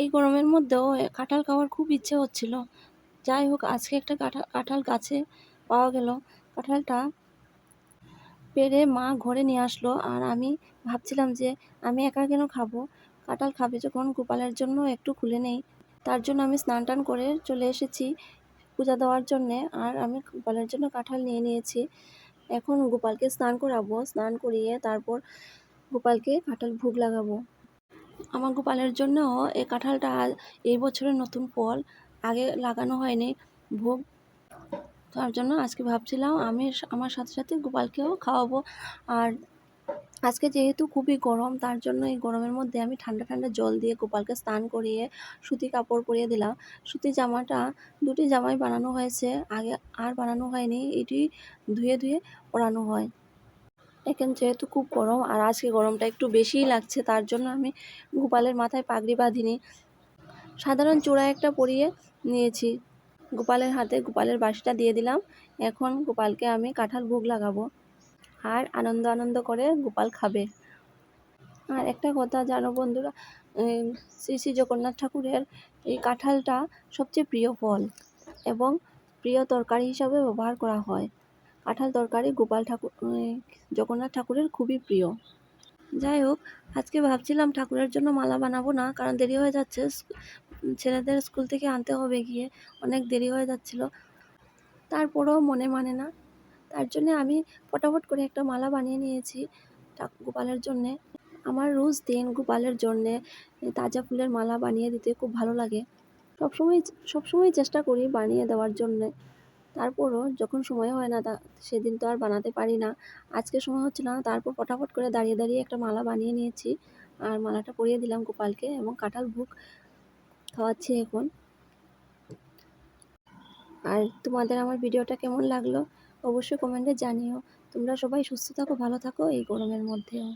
এই গরমের মধ্যেও কাঁঠাল খাওয়ার খুব ইচ্ছে হচ্ছিল। যাই হোক, আজকে একটা কাঁঠাল কাঁঠাল গাছে পাওয়া গেল। কাঁঠালটা পেরে মা ঘরে নিয়ে আসলো আর আমি ভাবছিলাম যে আমি একা কেন খাব? কাঁঠাল খাবে যখন গোপালের জন্য একটু খুলে নেই। তার জন্য আমি স্নান টান করে চলে এসেছি পূজা দেওয়ার জন্যে আর আমি গোপালের জন্য কাঁঠাল নিয়ে নিয়েছি। এখন গোপালকে স্নান করাবো, স্নান করিয়ে তারপর গোপালকে কাঁঠাল ভোগ লাগাবো। আমার গোপালের জন্য এই কাঁঠালটা এই বছরের নতুন ফল। আগে লাগানো হয়নি ভোগ। তার জন্য আজকে ভাবছিলাম আমি আমার সাথে সাথে গোপালকেও খাওয়াবো। আর আজকে যেহেতু খুবই গরম, তার জন্য এই গরমের মধ্যে আমি ঠান্ডা ঠান্ডা জল দিয়ে গোপালকে স্নান করিয়ে সুতি কাপড় পরিয়ে দিলাম। সুতি জামাটা, দুটি জামাই বানানো হয়েছে। আগে আর বানানো হয়নি, এটি ধুয়ে ধুয়ে পরানো হয়। এখন যেহেতু খুব গরম আর আজকে গরমটা একটু বেশিই লাগছে, তার জন্য আমি গোপালের মাথায় পাগড়ি বাঁধিনি। সাধারণ চূড়া একটা পরিয়ে নিয়েছি। গোপালের হাতে গোপালের বাঁশিটা দিয়ে দিলাম। এখন গোপালকে আমি কাঁঠাল ভোগ লাগাবো। আর আনন্দ আনন্দ করে গোপাল খাবে। আর একটা কথা, জানো বন্ধুরা শ্রী শ্রী জগন্নাথ ঠাকুরের এই কাঁঠালটা সবচেয়ে প্রিয় ফল এবং প্রিয় তরকারি হিসাবে ব্যবহার করা হয়। কাঁঠাল তরকারি গোপাল ঠাকুর জগন্নাথ ঠাকুরের খুবই প্রিয়। যাই হোক আজকে ভাবছিলাম ঠাকুরের জন্য মালা বানাবো না, কারণ দেরি হয়ে যাচ্ছে ছেলেদের স্কুল থেকে আনতে হবে গিয়ে, অনেক দেরি হয়ে যাচ্ছিল। তারপরেও মনে মানে না। তার জন্যে আমি ফটাফট করে একটা মালা বানিয়ে নিয়েছি গোপালের জন্যে। আমার রোজ দিন গোপালের জন্যে তাজা ফুলের মালা বানিয়ে দিতে খুব ভালো লাগে। সবসময় সবসময় চেষ্টা করি বানিয়ে দেওয়ার জন্যে। তারপরও যখন সময় হয় না সেদিন তো আর বানাতে পারি না। আজকে সময় হচ্ছে না, তারপর ফটাফট করে দাঁড়িয়ে দাঁড়িয়ে একটা মালা বানিয়ে নিয়েছি। আর মালাটা পরিয়ে দিলাম গোপালকে এবং কাঁঠাল ভোগ খাওয়াচ্ছি এখন। আর তোমাদের আমার ভিডিওটা কেমন লাগল? অবশ্যই কমেন্টে জানিও। তোমরা সবাই সুস্থ থাকো, ভালো থাকো এই গরমের মধ্যেও।